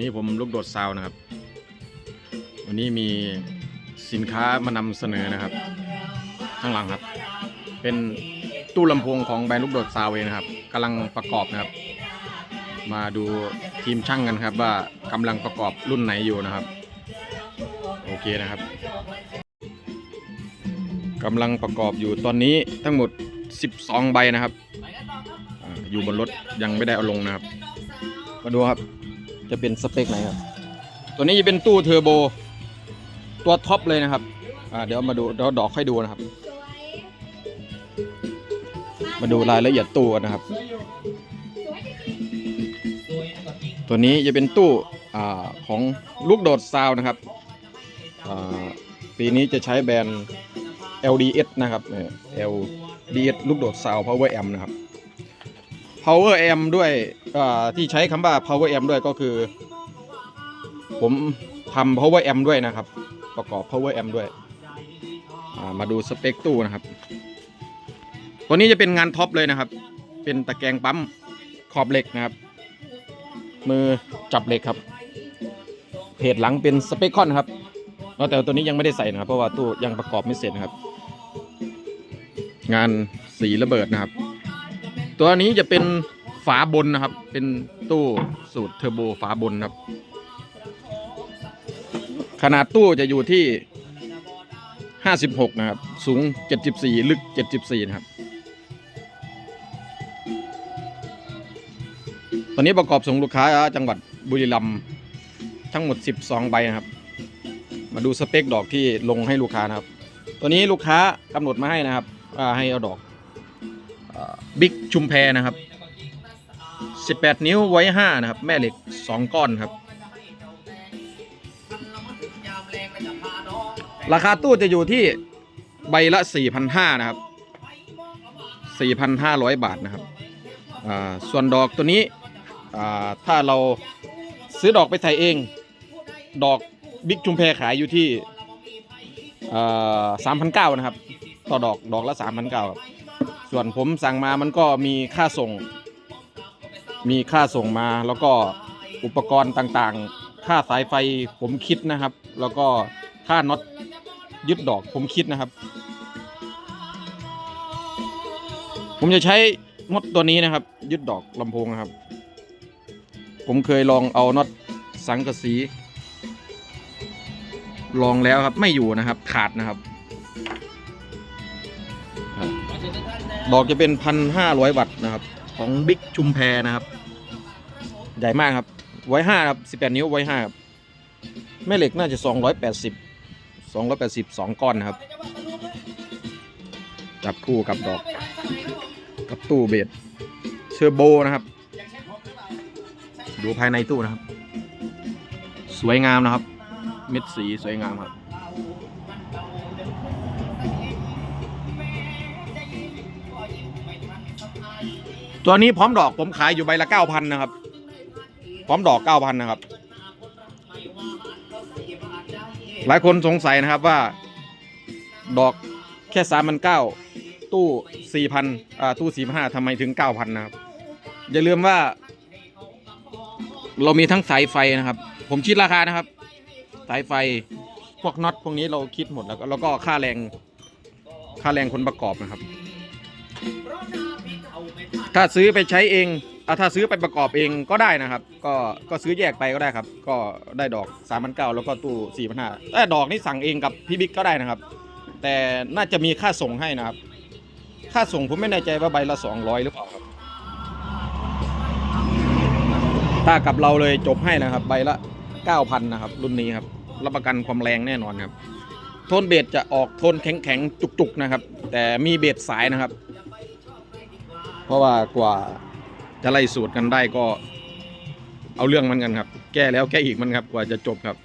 นี้ผมลูกโดดซาวนะครับ วันนี้มีสินค้ามานำเสนอนะครับ ข้างหลังครับ เป็นตู้ลำโพงของแบรนด์ลูกโดดซาวเองนะครับกำลังประกอบนะครับ มาดูทีมช่างกันครับ ว่ากำลังประกอบรุ่นไหนอยู่นะครับ โอเคนะครับกำลังประกอบอยู่ตอนนี้ทั้งหมด 12 ใบนะครับ อยู่บนรถยังไม่ได้เอาลงนะครับ มาดูครับ จะเป็นสเปคไหนครับ ตัวนี้จะเป็นตู้เทอร์โบ ตัวท็อปเลยนะครับอ่าเดี๋ยวมาดูเดี๋ยวดอกค่อยดูนะครับ มาดูรายละเอียดตู้กันนะครับ ตัวนี้จะเป็นตู้อาของลูกโดดซาวนะครับอ่าปีนี้จะใช้แบรนด์ LDS นะครับเอ่อ LDS ลูกโดดซาว Power Amp นะครับ Power Amp ด้วยที่ใช้คำว่า Power Amp ด้วยก็คือ ผมทำ Power Amp ด้วยนะครับ ประกอบ Power Amp ด้วยามาดูสเปคตู้นะครับ ตัวนี้จะเป็นงานท็อปเลยนะครับ เป็นตะแกรงปั๊มขอบเหล็กนะครับ มือจับเหล็กครับ เพจหลังเป็นสเปคคอนครับแต่ตัวนี้ยังไม่ได้ใส่นะครับ เพราะว่าตู้ยังประกอบไม่เสร็จนะครับ งานสีระเบิดนะครับ ตัวนี้จะเป็นฝาบนนะครับ เป็นตู้สูตรเทอร์โบฝาบนครับ ขนาดตู้จะอยู่ที่ 56 นะครับ สูง 74 ลึก 74 นะครับ ตอนนี้ประกอบส่งลูกค้าจังหวัดบุรีรัมย์ทั้งหมด 12 ใบนะครับ มาดูสเปคดอกที่ลงให้ลูกค้านะครับ ตัวนี้ลูกค้ากำหนดมาให้นะครับให้เอาดอก บิ๊กชุมแพนะครับ 18 นิ้วไว้ 5 นะครับ แม่เหล็ก 2 ก้อนครับ ราคาตู้จะอยู่ที่ใบละ 4,500 นะครับ 4,500 บาทนะครับ ส่วนดอกตัวนี้ถ้าเราซื้อดอกไปใส่เอง ดอกบิ๊กชุมแพขายอยู่ที่สามพันเก้านะครับ ต่อดอกดอกละสามพันเก้า ส่วนผมสั่งมามันก็มีค่าส่ง มีค่าส่งมาแล้วก็อุปกรณ์ต่างๆ ค่าสายไฟผมคิดนะครับ แล้วก็ค่าน็อตยึดดอกผมคิดนะครับ ผมจะใช้น็อตตัวนี้นะครับ ยึดดอกลำโพงนะครับ ผมเคยลองเอาน็อตสังกะสี ลองแล้วครับไม่อยู่นะครับขาดนะครับครับ ดอกจะเป็นพันห้าร้อยวัตต์นะครับ ของบิ๊กชุมแพนะครับ ใหญ่มากครับ ไว้ห้าครับสิบแปดนิ้วไว้ห้าครับแม่เหล็กน่าจะสองร้อยแปดสิบสองร้อยแปดสิบสองก้อนนะครับ จับคู่กับดอก กับตู้เบสเชอร์โบนะครับ ดูภายในตู้นะครับ สวยงามนะครับ เม็ดสีสวยงามครับ ตัวนี้พร้อมดอกผมขายอยู่ใบละเก้าพันนะครับ พร้อมดอกเก้าพันนะครับ หลายคนสงสัยนะครับว่า ดอกแค่สามพันเก้าตู้สี่พันอ่าตู้สี่ห้าทำไมถึงเก้าพันนะครับ อย่าลืมว่า เรามีทั้งสายไฟนะครับ ผมคิดราคานะครับ สายไฟพวกน็อตพวกนี้เราคิดหมดแล้วก็แล้วก็ค่าแรงค่าแรงคนประกอบนะครับ ถ้าซื้อไปใช้เองอะถ้าซื้อไปประกอบเองก็ได้นะครับ ก็ก็ซื้อแยกไปก็ได้ครับ ก็ได้ดอก3 0 0 9แล้วก็ตู้4 5 0 0แต่ดอกนี่สั่งเองกับพี่บิ๊กก็ได้นะครับ แต่น่าจะมีค่าส่งให้นะครับ ค่าส่งผมไม่แน่ใจว่าใบละ 200 หรือเปล่าครับ ถ้ากับเราเลยจบให้นะครับ ใบละ 9,000นะครับ รุ่นนี้ครับ รับประกันความแรงแน่นอนครับ โทนเบสจะออกโทนแข็งๆจุกๆนะครับ แต่มีเบสสายนะครับ เพราะว่ากว่าจะไล่สูตรกันได้ก็เอาเรื่องมันกันครับ แก้แล้วแก้อีกมันครับกว่าจะจบครับ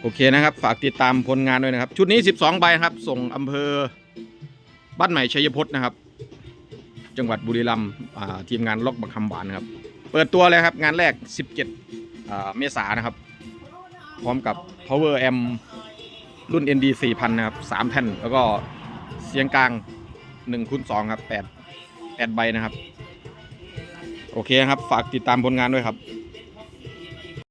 โอเคนะครับ ฝากติดตามผลงานด้วยนะครับ ชุดนี้ 12 ใบครับ ส่งอำเภอบ้านใหม่ชัยพจน์นะครับ จังหวัดบุรีรัมย์ทีมงานล็อกบักคำหวานครับ เปิดตัวเลยครับ งานแรก 17 เมษายนนะครับ พร้อมกับ power amp รุ่น ND 4000 นะครับ 3แท่น แล้วก็เสียงกลาง หนึ่งคูณสองครับแปดแปดใบนะครับ โอเคครับ ฝากติดตามผลงานด้วยครับ